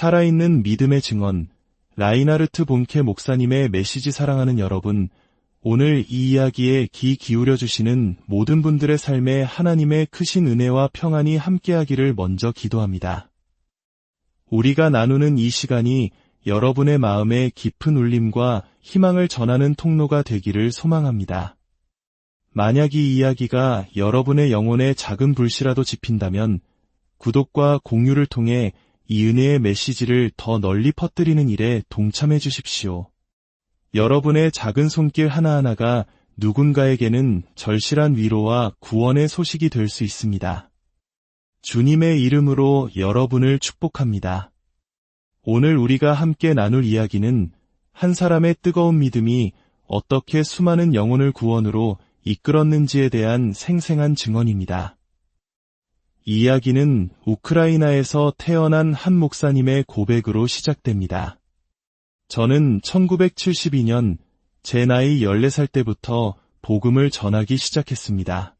살아있는 믿음의 증언, 라이나르트 본케 목사님의 메시지 사랑하는 여러분, 오늘 이 이야기에 귀 기울여 주시는 모든 분들의 삶에 하나님의 크신 은혜와 평안이 함께하기를 먼저 기도합니다. 우리가 나누는 이 시간이 여러분의 마음에 깊은 울림과 희망을 전하는 통로가 되기를 소망합니다. 만약 이 이야기가 여러분의 영혼에 작은 불씨라도 지핀다면 구독과 공유를 통해 이 은혜의 메시지를 더 널리 퍼뜨리는 일에 동참해 주십시오. 여러분의 작은 손길 하나하나가 누군가에게는 절실한 위로와 구원의 소식이 될 수 있습니다. 주님의 이름으로 여러분을 축복합니다. 오늘 우리가 함께 나눌 이야기는 한 사람의 뜨거운 믿음이 어떻게 수많은 영혼을 구원으로 이끌었는지에 대한 생생한 증언입니다. 이 이야기는 우크라이나에서 태어난 한 목사님의 고백으로 시작됩니다. 저는 1972년 제 나이 14살 때부터 복음을 전하기 시작했습니다.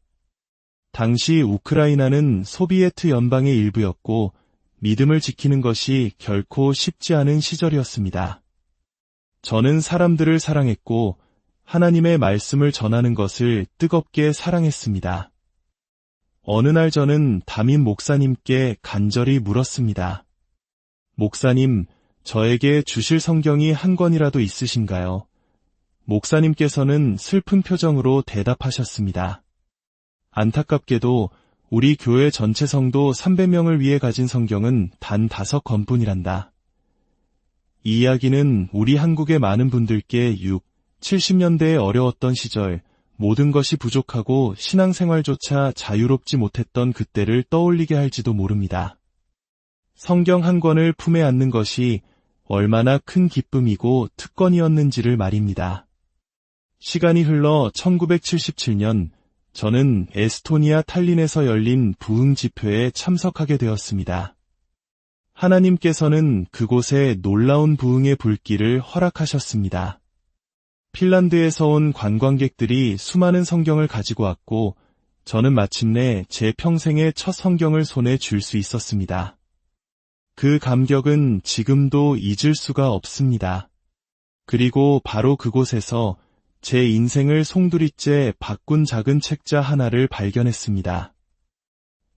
당시 우크라이나는 소비에트 연방의 일부였고 믿음을 지키는 것이 결코 쉽지 않은 시절이었습니다. 저는 사람들을 사랑했고 하나님의 말씀을 전하는 것을 뜨겁게 사랑했습니다. 어느 날 저는 담임 목사님께 간절히 물었습니다. 목사님, 저에게 주실 성경이 한 권이라도 있으신가요? 목사님께서는 슬픈 표정으로 대답하셨습니다. 안타깝게도 우리 교회 전체 성도 300명을 위해 가진 성경은 단 다섯 권뿐이란다. 이 이야기는 우리 한국의 많은 분들께 6, 70년대에 어려웠던 시절 모든 것이 부족하고 신앙생활조차 자유롭지 못했던 그때를 떠올리게 할지도 모릅니다. 성경 한 권을 품에 안는 것이 얼마나 큰 기쁨이고 특권이었는지를 말입니다. 시간이 흘러 1977년 저는 에스토니아 탈린에서 열린 부흥 집회에 참석하게 되었습니다. 하나님께서는 그곳에 놀라운 부흥의 불길을 허락하셨습니다. 핀란드에서 온 관광객들이 수많은 성경을 가지고 왔고 저는 마침내 제 평생의 첫 성경을 손에 줄 수 있었습니다. 그 감격은 지금도 잊을 수가 없습니다. 그리고 바로 그곳에서 제 인생을 송두리째 바꾼 작은 책자 하나를 발견했습니다.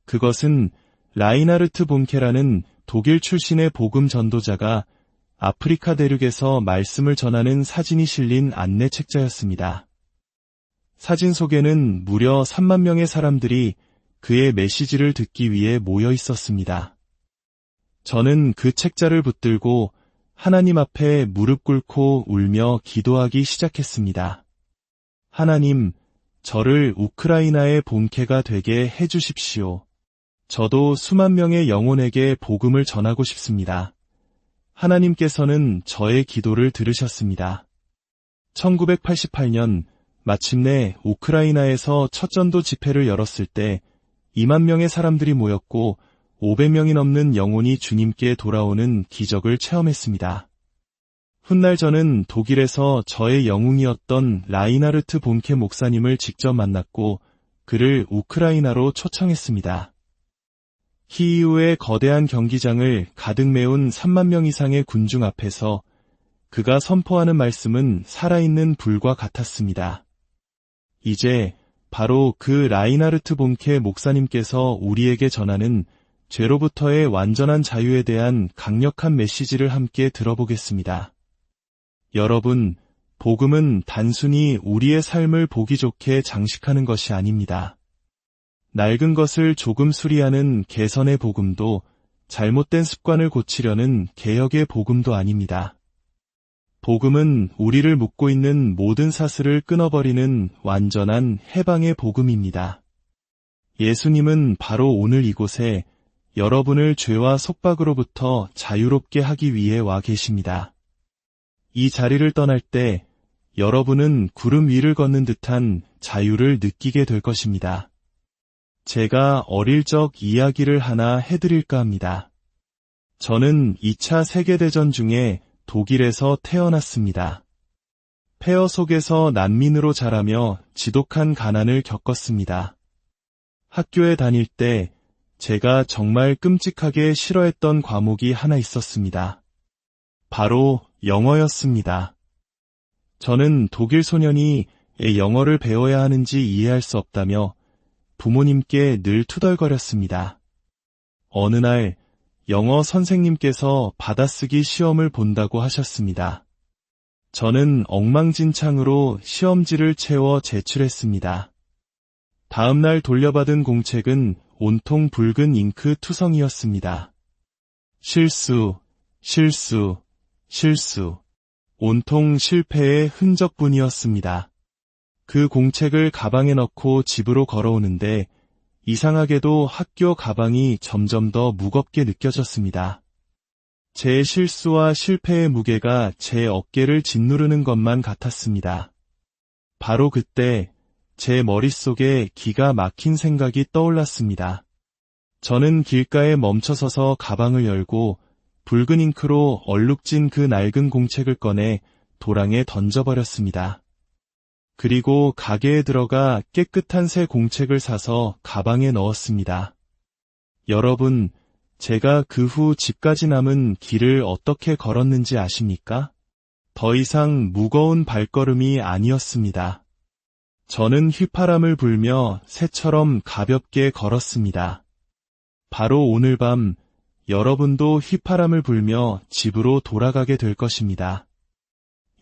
그것은 라이나르트 본케라는 독일 출신의 복음 전도자가 아프리카 대륙에서 말씀을 전하는 사진이 실린 안내 책자였습니다. 사진 속에는 무려 3만 명의 사람들이 그의 메시지를 듣기 위해 모여 있었습니다. 저는 그 책자를 붙들고 하나님 앞에 무릎 꿇고 울며 기도하기 시작했습니다. 하나님, 저를 우크라이나의 본캐가 되게 해주십시오. 저도 수만 명의 영혼에게 복음을 전하고 싶습니다. 하나님께서는 저의 기도를 들으셨습니다. 1988년 마침내 우크라이나에서 첫 전도 집회를 열었을 때 2만 명의 사람들이 모였고 500명이 넘는 영혼이 주님께 돌아오는 기적을 체험했습니다. 훗날 저는 독일에서 저의 영웅이었던 라이나르트 본케 목사님을 직접 만났고 그를 우크라이나로 초청했습니다. 키이우의 거대한 경기장을 가득 메운 3만 명 이상의 군중 앞에서 그가 선포하는 말씀은 살아있는 불과 같았습니다. 이제 바로 그 라이나르트 본케 목사님께서 우리에게 전하는 죄로부터의 완전한 자유에 대한 강력한 메시지를 함께 들어보겠습니다. 여러분, 복음은 단순히 우리의 삶을 보기 좋게 장식하는 것이 아닙니다. 낡은 것을 조금 수리하는 개선의 복음도 잘못된 습관을 고치려는 개혁의 복음도 아닙니다. 복음은 우리를 묶고 있는 모든 사슬을 끊어버리는 완전한 해방의 복음입니다. 예수님은 바로 오늘 이곳에 여러분을 죄와 속박으로부터 자유롭게 하기 위해 와 계십니다. 이 자리를 떠날 때 여러분은 구름 위를 걷는 듯한 자유를 느끼게 될 것입니다. 제가 어릴 적 이야기를 하나 해드릴까 합니다. 저는 2차 세계대전 중에 독일에서 태어났습니다. 폐허 속에서 난민으로 자라며 지독한 가난을 겪었습니다. 학교에 다닐 때 제가 정말 끔찍하게 싫어했던 과목이 하나 있었습니다. 바로 영어였습니다. 저는 독일 소년이 영어를 배워야 하는지 이해할 수 없다며 부모님께 늘 투덜거렸습니다. 어느 날 영어 선생님께서 받아쓰기 시험을 본다고 하셨습니다. 저는 엉망진창으로 시험지를 채워 제출했습니다. 다음 날 돌려받은 공책은 온통 붉은 잉크 투성이었습니다. 실수, 실수, 실수. 온통 실패의 흔적뿐이었습니다. 그 공책을 가방에 넣고 집으로 걸어오는데 이상하게도 학교 가방이 점점 더 무겁게 느껴졌습니다. 제 실수와 실패의 무게가 제 어깨를 짓누르는 것만 같았습니다. 바로 그때 제 머릿속에 기가 막힌 생각이 떠올랐습니다. 저는 길가에 멈춰서서 가방을 열고 붉은 잉크로 얼룩진 그 낡은 공책을 꺼내 도랑에 던져버렸습니다. 그리고 가게에 들어가 깨끗한 새 공책을 사서 가방에 넣었습니다. 여러분, 제가 그 후 집까지 남은 길을 어떻게 걸었는지 아십니까? 더 이상 무거운 발걸음이 아니었습니다. 저는 휘파람을 불며 새처럼 가볍게 걸었습니다. 바로 오늘 밤 여러분도 휘파람을 불며 집으로 돌아가게 될 것입니다.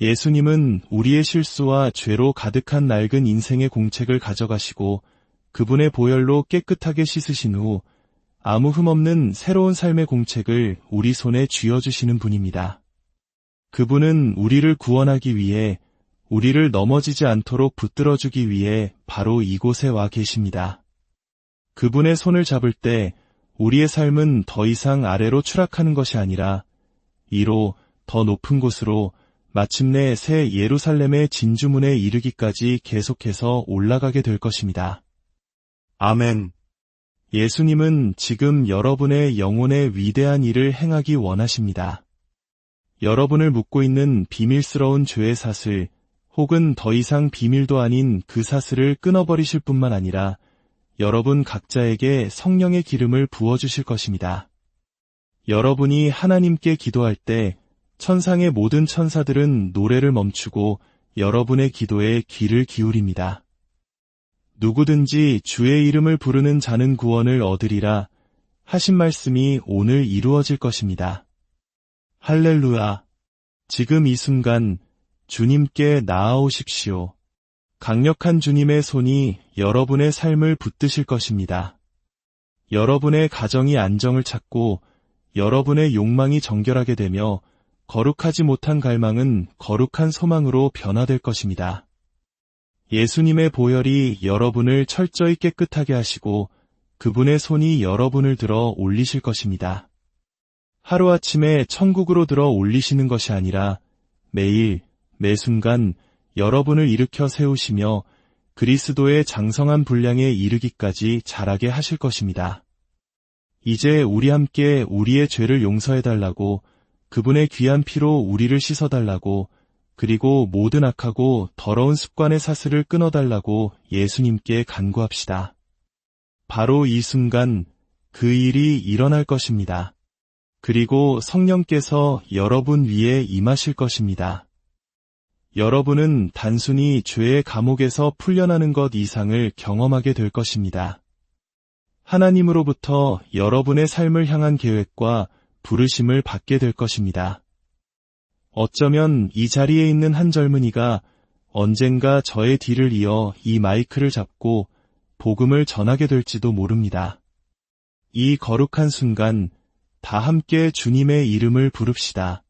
예수님은 우리의 실수와 죄로 가득한 낡은 인생의 공책을 가져가시고 그분의 보혈로 깨끗하게 씻으신 후 아무 흠 없는 새로운 삶의 공책을 우리 손에 쥐어주시는 분입니다. 그분은 우리를 구원하기 위해 우리를 넘어지지 않도록 붙들어주기 위해 바로 이곳에 와 계십니다. 그분의 손을 잡을 때 우리의 삶은 더 이상 아래로 추락하는 것이 아니라 이로 더 높은 곳으로 마침내 새 예루살렘의 진주문에 이르기까지 계속해서 올라가게 될 것입니다. 아멘. 예수님은 지금 여러분의 영혼의 위대한 일을 행하기 원하십니다. 여러분을 묶고 있는 비밀스러운 죄의 사슬, 혹은 더 이상 비밀도 아닌 그 사슬을 끊어버리실 뿐만 아니라 여러분 각자에게 성령의 기름을 부어주실 것입니다. 여러분이 하나님께 기도할 때 천상의 모든 천사들은 노래를 멈추고 여러분의 기도에 귀를 기울입니다. 누구든지 주의 이름을 부르는 자는 구원을 얻으리라 하신 말씀이 오늘 이루어질 것입니다. 할렐루야. 지금 이 순간 주님께 나아오십시오. 강력한 주님의 손이 여러분의 삶을 붙드실 것입니다. 여러분의 가정이 안정을 찾고 여러분의 욕망이 정결하게 되며 거룩하지 못한 갈망은 거룩한 소망으로 변화될 것입니다. 예수님의 보혈이 여러분을 철저히 깨끗하게 하시고 그분의 손이 여러분을 들어 올리실 것입니다. 하루아침에 천국으로 들어 올리시는 것이 아니라 매일, 매 순간 여러분을 일으켜 세우시며 그리스도의 장성한 분량에 이르기까지 자라게 하실 것입니다. 이제 우리 함께 우리의 죄를 용서해달라고 그분의 귀한 피로 우리를 씻어달라고 그리고 모든 악하고 더러운 습관의 사슬을 끊어달라고 예수님께 간구합시다. 바로 이 순간 그 일이 일어날 것입니다. 그리고 성령께서 여러분 위에 임하실 것입니다. 여러분은 단순히 죄의 감옥에서 풀려나는 것 이상을 경험하게 될 것입니다. 하나님으로부터 여러분의 삶을 향한 계획과 부르심을 받게 될 것입니다. 어쩌면 이 자리에 있는 한 젊은이가 언젠가 저의 뒤를 이어 이 마이크를 잡고 복음을 전하게 될지도 모릅니다. 이 거룩한 순간 다 함께 주님의 이름을 부릅시다.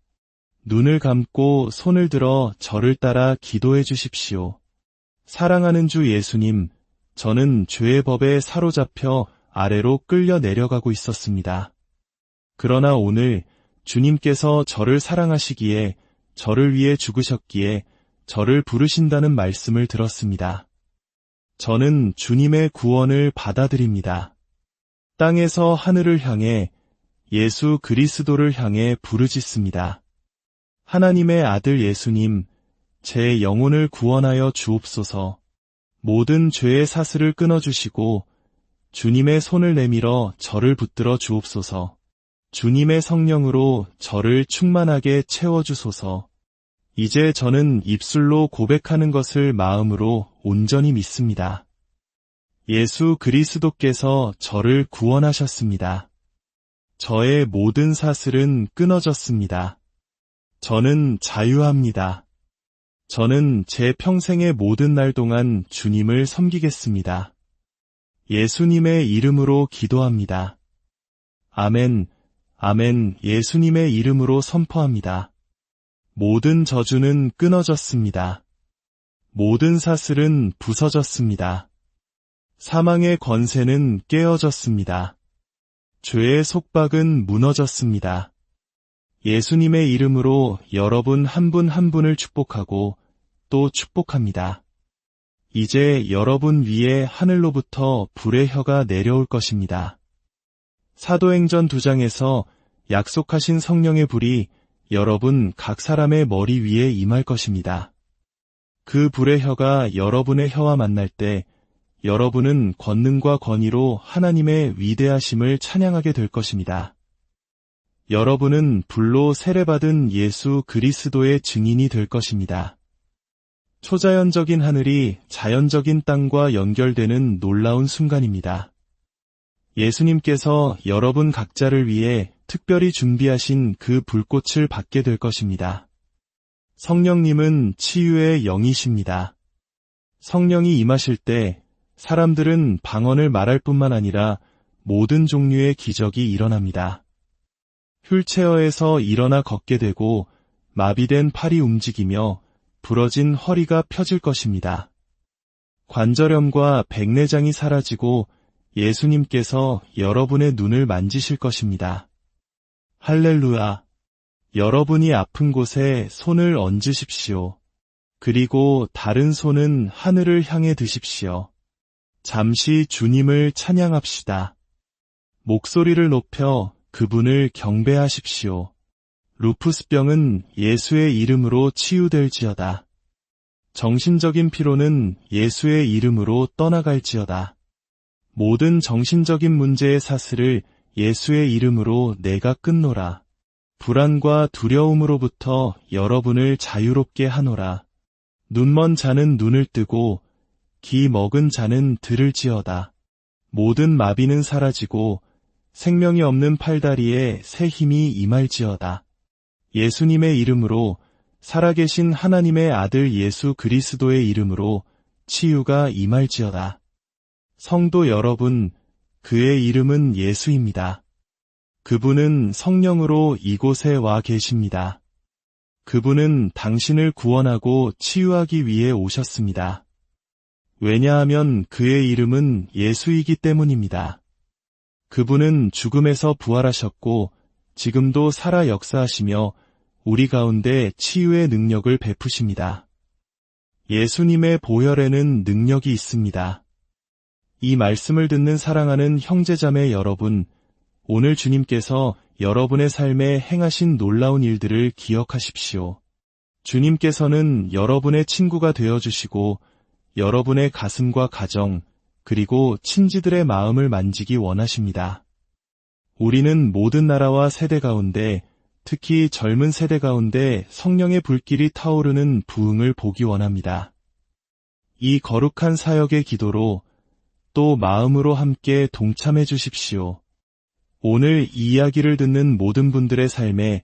눈을 감고 손을 들어 저를 따라 기도해 주십시오. 사랑하는 주 예수님, 저는 죄의 법에 사로잡혀 아래로 끌려 내려가고 있었습니다. 그러나 오늘 주님께서 저를 사랑하시기에 저를 위해 죽으셨기에 저를 부르신다는 말씀을 들었습니다. 저는 주님의 구원을 받아들입니다. 땅에서 하늘을 향해 예수 그리스도를 향해 부르짖습니다. 하나님의 아들 예수님, 제 영혼을 구원하여 주옵소서, 모든 죄의 사슬을 끊어주시고, 주님의 손을 내밀어 저를 붙들어 주옵소서. 주님의 성령으로 저를 충만하게 채워주소서. 이제 저는 입술로 고백하는 것을 마음으로 온전히 믿습니다. 예수 그리스도께서 저를 구원하셨습니다. 저의 모든 사슬은 끊어졌습니다. 저는 자유합니다. 저는 제 평생의 모든 날 동안 주님을 섬기겠습니다. 예수님의 이름으로 기도합니다. 아멘, 아멘, 예수님의 이름으로 선포합니다. 모든 저주는 끊어졌습니다. 모든 사슬은 부서졌습니다. 사망의 권세는 깨어졌습니다. 죄의 속박은 무너졌습니다. 예수님의 이름으로 여러분 한분한 분을 축복하고 또 축복합니다. 이제 여러분 위에 하늘로부터 불의 혀가 내려올 것입니다. 사도행전 2장에서 약속하신 성령의 불이 여러분 각 사람의 머리 위에 임할 것입니다. 그 불의 혀가 여러분의 혀와 만날 때 여러분은 권능과 권위로 하나님의 위대하심을 찬양하게 될 것입니다. 여러분은 불로 세례받은 예수 그리스도의 증인이 될 것입니다. 초자연적인 하늘이 자연적인 땅과 연결되는 놀라운 순간입니다. 예수님께서 여러분 각자를 위해 특별히 준비하신 그 불꽃을 받게 될 것입니다. 성령님은 치유의 영이십니다. 성령이 임하실 때 사람들은 방언을 말할 뿐만 아니라 모든 종류의 기적이 일어납니다. 휠체어에서 일어나 걷게 되고 마비된 팔이 움직이며 부러진 허리가 펴질 것입니다. 관절염과 백내장이 사라지고 예수님께서 여러분의 눈을 만지실 것입니다. 할렐루야. 여러분이 아픈 곳에 손을 얹으십시오. 그리고 다른 손은 하늘을 향해 드십시오. 잠시 주님을 찬양합시다. 목소리를 높여 그분을 경배하십시오. 루푸스병은 예수의 이름으로 치유될지어다. 정신적인 피로는 예수의 이름으로 떠나갈지어다. 모든 정신적인 문제의 사슬을 예수의 이름으로 내가 끊노라. 불안과 두려움으로부터 여러분을 자유롭게 하노라. 눈먼 자는 눈을 뜨고 기 먹은 자는 들을 지어다. 모든 마비는 사라지고 생명이 없는 팔다리에 새 힘이 임할지어다. 예수님의 이름으로 살아계신 하나님의 아들 예수 그리스도의 이름으로 치유가 임할지어다. 성도 여러분, 그의 이름은 예수입니다. 그분은 성령으로 이곳에 와 계십니다. 그분은 당신을 구원하고 치유하기 위해 오셨습니다. 왜냐하면 그의 이름은 예수이기 때문입니다. 그분은 죽음에서 부활하셨고 지금도 살아 역사하시며 우리 가운데 치유의 능력을 베푸십니다. 예수님의 보혈에는 능력이 있습니다. 이 말씀을 듣는 사랑하는 형제자매 여러분, 오늘 주님께서 여러분의 삶에 행하신 놀라운 일들을 기억하십시오. 주님께서는 여러분의 친구가 되어주시고 여러분의 가슴과 가정, 그리고 친지들의 마음을 만지기 원하십니다. 우리는 모든 나라와 세대 가운데 특히 젊은 세대 가운데 성령의 불길이 타오르는 부흥을 보기 원합니다. 이 거룩한 사역의 기도로 또 마음으로 함께 동참해 주십시오. 오늘 이 이야기를 듣는 모든 분들의 삶에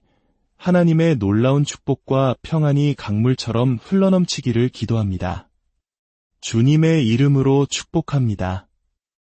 하나님의 놀라운 축복과 평안이 강물처럼 흘러넘치기를 기도합니다. 주님의 이름으로 축복합니다.